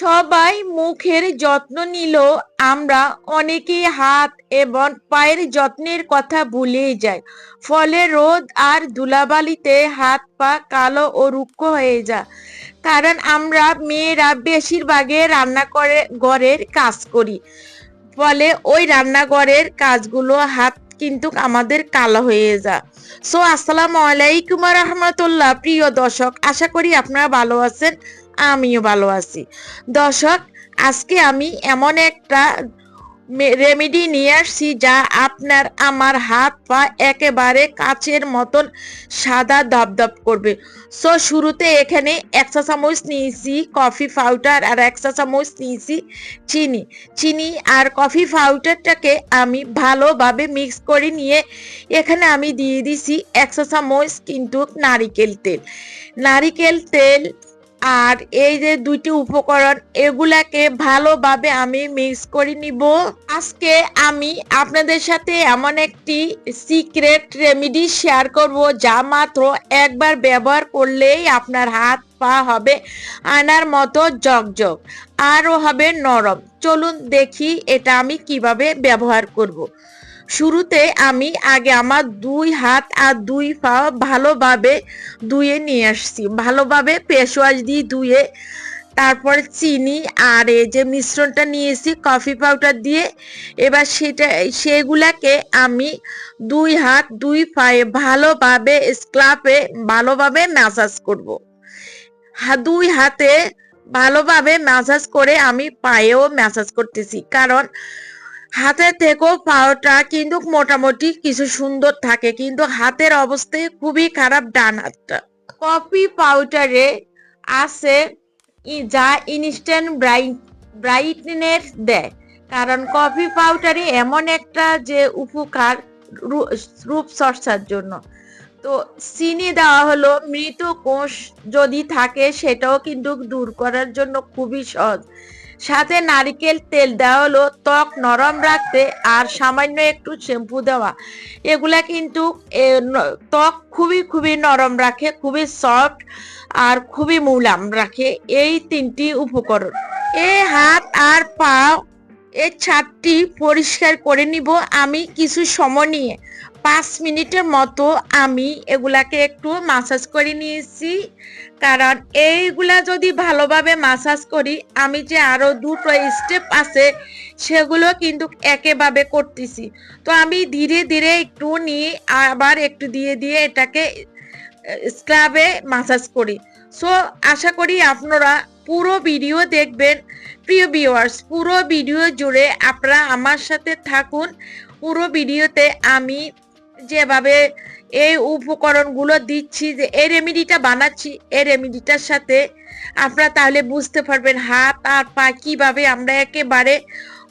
সবাই মুখের যত্ন নিল। আমরা অনেকেই হাত এবং পায়ের যত্নের কথা ভুলেই যাই। ফলে রোদ আর ধুলাবালিতে হাত পা কালো ও রুক্ষ হয়ে যায়। কারণ আমরা মেয়েরা বেশিরভাগে রান্না করে ঘরের কাজ করি। ফলে ওই রান্নাঘরের কাজগুলো হাত কিন্তু আমাদের কালো হয়ে যায়। সো আসসালামু আলাইকুম রহমতুল্লাহ, প্রিয় দর্শক, আশা করি আপনারা ভালো আছেন। আমিও ভালো আছি। দর্শক, আজকে আমি এমন একটা রেমেডি নিয়ে আসছি যা আপনার আমার হাত পা একেবারে কাচের মতন সাদা দপদপ করবে। সো শুরুতে এখানে এক চা চামচ নিয়েছি কফি পাউডার আর এক চা চামচ নিয়েছি চিনি। চিনি আর কফি পাউডারটাকে আমি ভালোভাবে মিক্স করে নিয়ে এখানে আমি দিয়ে দিছি এক চা চামচ কিন্তু নারিকেল তেল। নারিকেল তেল আর এই যে দুইটি উপকরণ, এগুলাকে ভালোভাবে আমি মিক্স করে নিব আজকে আমি আপনাদের সাথে এমন একটি সিক্রেট রেমেডি শেয়ার করব, যা মাত্র একবার ব্যবহার করলেই আপনার হাত পা হবে আনার মতো জগজগ আরও হবে নরম চলুন দেখি এটা আমি কীভাবে ব্যবহার করব। শুরুতে আমি আগে আমার দুই হাত আর দুই পা ভালোভাবে ধুয়ে নিয়ে আসছি। ভালোভাবে ফেস দিয়ে ধুয়ে তারপরে চিনি আর এই যে মিশ্রণটা নিয়েছি কফি পাউডার দিয়ে, এবার সেটা, সেগুলাকে আমি দুই হাত, দুই পায়ে ভালোভাবে স্ক্লাপে ভালোভাবে ম্যাসাজ করব। দুই হাতে ভালোভাবে ম্যাসাজ করে আমি পায়েও ম্যাসাজ করতেছি। কারণ হাতের থেকেও পাওয়াটা কিন্তু মোটামুটি কিছু সুন্দর থাকে, কিন্তু হাতের অবস্থায় খুবই খারাপ ডান হাতটা। কফি পাউডারে আছে যা ইনস্ট্যান্ট ব্রাইট ব্রাইটনেস দেয়। কারণ কফি পাউডারে এমন একটা যে উপকার রূপ চর্চার জন্য। তো চিনি দেওয়া হলো, মৃত কোষ যদি থাকে সেটাও কিন্তু দূর করার জন্য খুবই সহজ। সাথে নারিকেল তেল দেওয়া হলো, ত্বক নরম রাখতে আর সামান্য একটু শ্যাম্পু দেওয়া। এগুলা কিন্তু ত্বক খুবই খুবই নরম রাখে, খুবই সফট আর খুবই মুলাম রাখে এই তিনটি উপকরণ। এই হাত আর পা এই ছাদটি পরিষ্কার করে নিব। আমি কিছু সময় নিয়ে পাঁচ মিনিটের মতো আমি এগুলাকে একটু মাসাজ করে নিয়েছি। কারণ এইগুলা যদি ভালোভাবে মাসাজ করি, আমি যে আরও দুটো স্টেপ আছে, সেগুলো কিন্তু একেভাবে করতেছি। তো আমি ধীরে ধীরে একটু নিয়ে আবার একটু দিয়ে দিয়ে এটাকে স্ক্রাবে মাসাজ করি। সো আশা করি আপনারা পুরো ভিডিও দেখবেন। প্রিয় ভিউয়ার্স পুরো ভিডিও জুড়ে আপনারা আমার সাথে থাকুন। পুরো ভিডিওতে আমি যেভাবে এই উপকরণগুলো দিচ্ছি যে এই রেমিডিটা বানাচ্ছি, এই রেমিডিটার সাথে আপনারা তাহলে বুঝতে পারবেন হাত আর পা কীভাবে আমরা একেবারে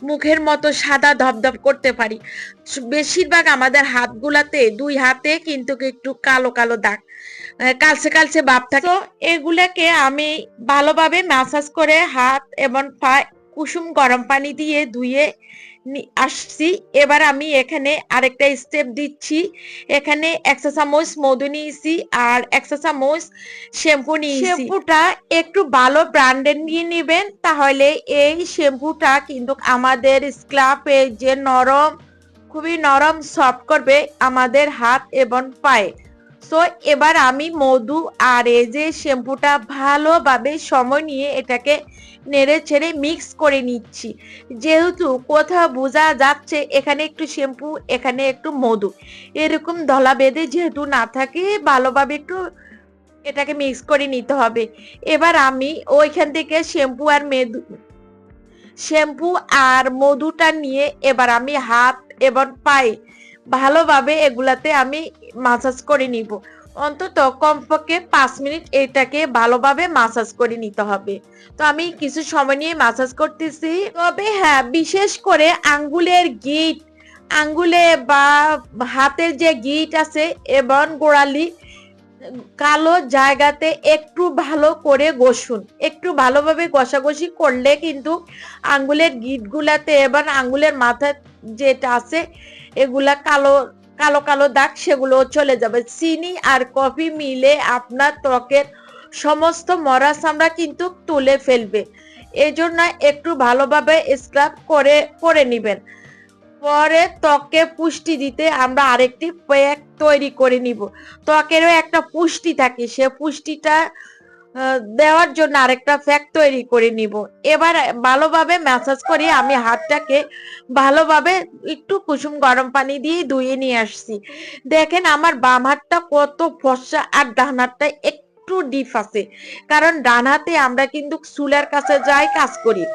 মুখের মতো সাদা ধপধপ করতে পারি। বেশিরভাগ আমাদের হাতগুলাতে, দুই হাতে কিন্তু একটু কালো কালো দাগ কালচে কালচে ভাব থাকে। এগুলাকে আমি ভালোভাবে ম্যাসাজ করে হাত এবং পা কুসুম গরম পানি দিয়ে ধুয়ে আসছি। এবার আমি এখানে আরেকটা স্টেপ দিচ্ছি। এখানে একশো চামচ মধু নিয়েছি আর একশো চামচ শ্যাম্পু নিয়েছি। শ্যাম্পুটা একটু ভালো ব্র্যান্ডের নিয়ে নেবেন, তাহলে এই শ্যাম্পুটা কিন্তু আমাদের স্ক্লাপে যে নরম, খুবই নরম সফট করবে আমাদের হাত এবং পায়ে। সো এবার আমি মধু আর এই যে শ্যাম্পুটা ভালোভাবে সময় নিয়ে এটাকে নেড়ে ছেড়ে মিক্স করে নিচ্ছি। যেহেতু কোথাও বোঝা যাচ্ছে এখানে একটু শ্যাম্পু, এখানে একটু মধু। এরকম ধলা বেঁধে যেহেতু না থাকে, ভালোভাবে একটু এটাকে মিক্স করে নিতে হবে। এবার আমি ওইখান থেকে শ্যাম্পু আর মেদু শ্যাম্পু আর মধুটা নিয়ে এবার আমি হাত এবং পায়ে ভালোভাবে এগুলাতে আমি মাসাজ করে নিব। অন্তত কমপক্ষে পাঁচ মিনিট এটাকে ভালোভাবে মাসাজ করে নিতে হবে। তো আমি কিছু সময় নিয়ে মাসাজ করতেছি। তবে হ্যাঁ বিশেষ করে আঙ্গুলের গিট আঙ্গুলে বা হাতের যে গিট আছে এবং গোড়ালি, কালো জায়গাতে একটু ভালো করে ঘষুন। একটু ভালোভাবে ঘষাঘষি করলে কিন্তু আঙ্গুলের গিটগুলাতে এবং আঙ্গুলের মাথা যেটা আছে, এগুলা কালো কালো কালো দাগ, সেগুলো চলে যাবে। চিনি আর কফি মিলে আপনার ত্বকের সমস্ত মরা চামড়া কিন্তু তুলে ফেলবে। এই জন্য একটু ভালোভাবে স্ক্রাব করে করে নেবেন। পরে ত্বকে পুষ্টি দিতে আমরা আরেকটি প্যাক তৈরি করে নিব। ত্বকেরও একটা পুষ্টি থাকে, সে পুষ্টিটা দেওয়ার জন্য আরেকটা ফ্যাক তৈরি করে নিব। এবার ভালোভাবে ম্যাসাজ করে আমি হাতটাকে ভালোভাবে একটু কুসুম গরম পানি দিয়ে ধুয়ে নিয়ে আসছি। দেখেন আমার বাম হাতটা কত ফর্সা আর ডান হাতটা একটু ডিপ আছে। কারণ ডান হাতে আমরা কিন্তু চুলের কাছে যাই কাজ করি।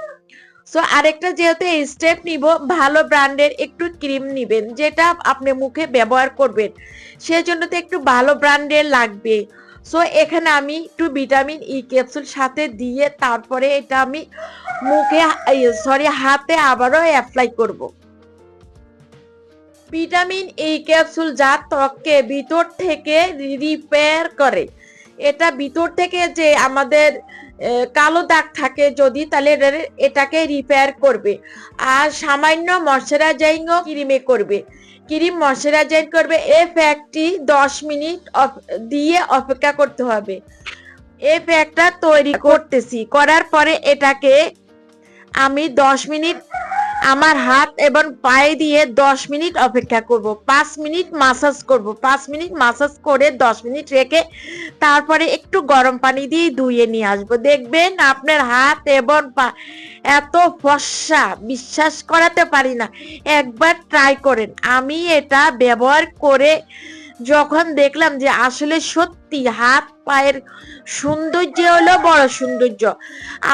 সো আরেকটা যেহেতু স্টেপ নিব, ভালো ব্র্যান্ডের একটু ক্রিম নিবেন, যেটা আপনি মুখে ব্যবহার করবেন। সেজন্য তো একটু ভালো ব্র্যান্ডের লাগবে। সো এখানে আমি একটু ভিটামিন ই ক্যাপসুল সাথে দিয়ে তারপরে এটা আমি মুখে সরি হাতে আবারও অ্যাপ্লাই করব। ভিটামিন ই ক্যাপসুল যা ত্বককে ভিতর থেকে রিপেয়ার করে। এটা ভিতর থেকে যে আমাদের কালো দাগ থাকে যদি, তাহলে এটাকে রিপেয়ার করবে। আর সামান্য ময়শ্চারাইজিং ক্রিমে করবে। ক্রিম ময়শ্চারাইজার করবে। এই প্যাকটি দশ মিনিট দিয়ে অপেক্ষা করতে হবে। এই প্যাকটা তৈরি করতেছি। করার পরে এটাকে আমি দশ মিনিট আমার হাত এবং পায়ে দিয়ে দশ মিনিট অপেক্ষা করব। পাঁচ মিনিট মাসাজ করব। পাঁচ মিনিট মাসাজ করে দশ মিনিট রেখে তারপরে একটু গরম পানি দিয়ে ধুয়ে নিয়ে আসব। দেখবেন আপনার হাত এবং পা এত ফর্সা, বিশ্বাস করাতে পারি না। একবার ট্রাই করেন। আমি এটা ব্যবহার করে যখন দেখলাম যে আসলে সত্যি হাত পায়ের সৌন্দর্য হলো বড় সৌন্দর্য।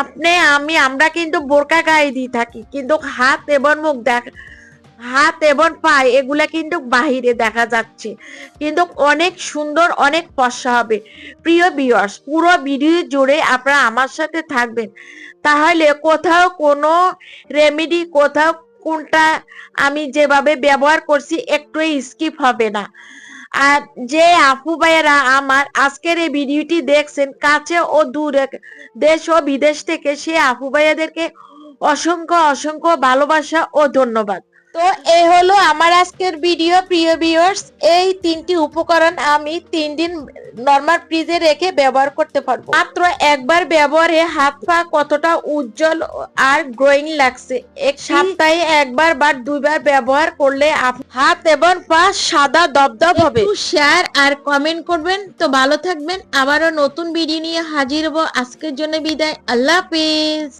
আপনি, আমি, আমরা কিন্তু বোরকা গায়ে দিয়ে থাকি, কিন্তু হাত এবং মুখ দেখ, হাত এবং পায়ে এগুলা কিন্তু বাহিরে দেখা যাচ্ছে। কিন্তু অনেক সুন্দর, অনেক ফর্সা হবে। প্রিয় বিয়ার্স পুরো ভিডিও জুড়ে আপনারা আমার সাথে থাকবেন। তাহলে কোথাও কোনো রেমেডি কোথাও কোনটা আমি যেভাবে ব্যবহার করছি একটু স্কিপ হবে না। আর যে আপু ভাইয়েরা আমার আজকের এই ভিডিওটি দেখছেন, কাছে ও দূরে দেশ ও বিদেশ থেকে সে আপু ভাইয়াদেরকে অসংখ্য অসংখ্য ভালোবাসা ও ধন্যবাদ। তো এই হলো আমার আজকের ভিডিও প্রিয় ভিউয়ার্স এই তিনটি উপকরণ আমি তিন দিন নর্মাল ফ্রিজে রেখে ব্যবহার করতে পারব। মাত্র একবার ব্যবহারে হাত পা কতটা উজ্জ্বল আর গ্রোয়িং লাগছে। এক সপ্তাহে একবার বা দুইবার ব্যবহার করলে হাত এবং পা সাদা দবদব হবে। শেয়ার আর কমেন্ট করবেন। তো ভালো থাকবেন। আবারও নতুন ভিডিও নিয়ে হাজির হব। আজকের জন্য বিদায়। আল্লাহ হাফিজ।